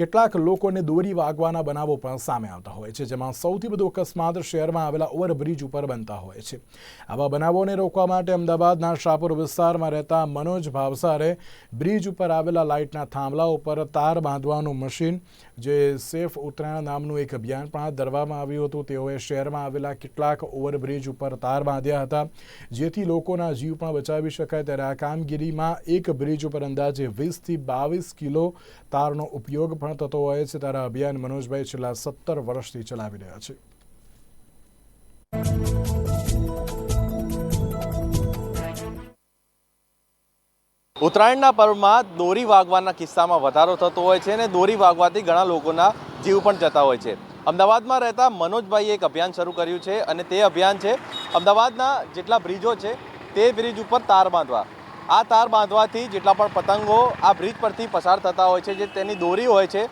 કેટલાક લોકોને દોરી વાગવાના બનાવો પણ સામે આવતા હોય છે, જેમાં સૌથી વધુ અકસ્માત શહેરમાં આવેલા ઓવરબ્રિજ ઉપર બનતા હોય છે. આવા બનાવોને રોકવા માટે અમદાવાદના શાહપુર વિસ્તારમાં રહેતા મનોજ ભાવસારે બ્રિજ ઉપર આવેલા લાઇટના થાંભલા ઉપર તાર બાંધવાનું મશીન, જે સેફ ઉત્તરાયણ નામનું એક અભિયાન પણ હાથ ધરવામાં આવ્યું હતું. તેઓએ શહેરમાં આવેલા કેટલાક ઓવરબ્રિજ ઉપર તાર બાંધ્યા હતા, જેથી લોકોના જીવ પણ બચાવી શકાય. ત્યારે આ કામગીરીમાં એક બ્રિજ ઉપર અંદાજે વીસથી બાવીસ કિલો તારનો ઉપયોગ પણ થતો હોય છે ત્યારે અભિયાન મનોજભાઈ છેલ્લા સત્તર વર્ષથી ચલાવી રહ્યા છે. ઉત્તરાયણના પર્વમાં દોરી વાગવાના કિસ્સામાં વધારો થતો હોય છે અને દોરી વાગવાથી ઘણા લોકોના જીવ પણ જતા હોય છે. અમદાવાદમાં રહેતા મનોજભાઈએ એક અભિયાન શરૂ કર્યું છે અને તે અભિયાન છે અમદાવાદના જેટલા બ્રિજો છે તે બ્રિજ ઉપર તાર બાંધવા. આ તાર બાંધવાથી જેટલા પણ પતંગો આ બ્રિજ પરથી પસાર થતા હોય છે, જે તેની દોરી હોય છે,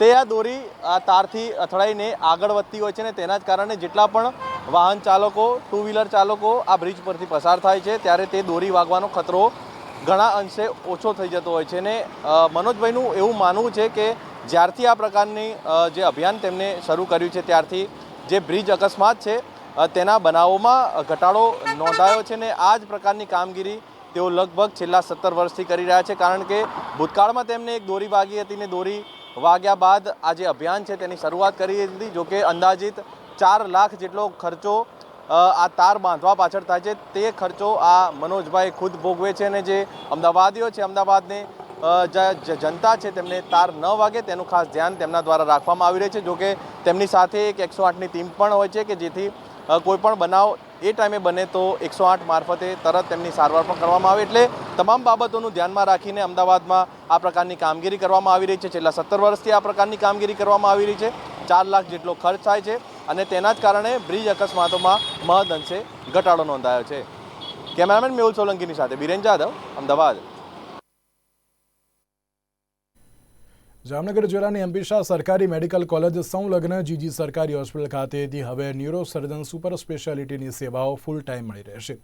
તે આ દોરી આ તારથી અથડાઈને આગળ વધતી હોય છે અને તેના જ કારણે જેટલા પણ વાહન ચાલકો ટુ વ્હીલર ચાલકો આ બ્રિજ પરથી પસાર થાય છે, ત્યારે તે દોરી વાગવાનો ખતરો ઘણા અંશે ઓછો થઈ જતો હોય છે ને મનોજભાઈનું એવું માનવું છે કે જ્યારથી આ પ્રકારની જે અભિયાન તેમને શરૂ કર્યું છે, ત્યારથી જે બ્રિજ અકસ્માત છે તેના બનાવોમાં ઘટાડો નોંધાયો છે ને, આ જ પ્રકારની કામગીરી તેઓ લગભગ છેલ્લા સત્તર વર્ષથી કરી રહ્યા છે, કારણ કે ભૂતકાળમાં તેમને એક દોરી વાગી હતી ને દોરી વાગ્યા બાદ આ જે અભિયાન છે તેની શરૂઆત કરી હતી જોકે અંદાજિત ચાર લાખ જેટલો ખર્ચો આ તાર બાંધવા પાછળ થાય છે. તે ખર્ચો આ મનોજભાઈ ખુદ ભોગવે છે અને જે અમદાવાદીઓ છે, અમદાવાદને જનતા છે તેમને તાર ન વાગે તેનું ખાસ ધ્યાન તેમના દ્વારા રાખવામાં આવી રહ્યું છે. જોકે તેમની સાથે એક એકસો આઠની ટીમ પણ હોય છે કે જેથી અ, કોઈ પણ બનાવ એ ટાઈમે બને તો એકસો આઠ મારફતે તરત તેમની સારવાર પણ કરવામાં આવે. એટલે તમામ બાબતોનું ધ્યાનમાં રાખીને અમદાવાદમાં આ પ્રકારની કામગીરી કરવામાં આવી રહી છે. છેલ્લા સત્તર વર્ષથી આ પ્રકારની કામગીરી કરવામાં આવી રહી છે. ચાર લાખ જેટલો ખર્ચ થાય છે અને તેના જ કારણે બ્રિજ અકસ્માતોમાં મહદ અંશે ઘટાડો નોંધાયો છે. કેમેરામેન મેહુલ સોલંકીની સાથે બિરેન જાદવ અમદાવાદ. જામનગર જિલ્લાની અંબિશા સરકારી મેડિકલ કોલેજ સંલગ્ન જીજી સરકારી હોસ્પિટલ ખાતેથી હવે ન્યુરો સર્જન સુપર સ્પેશિયાલિટીની સેવાઓ ફૂલ ટાઈમ મળી રહેશે.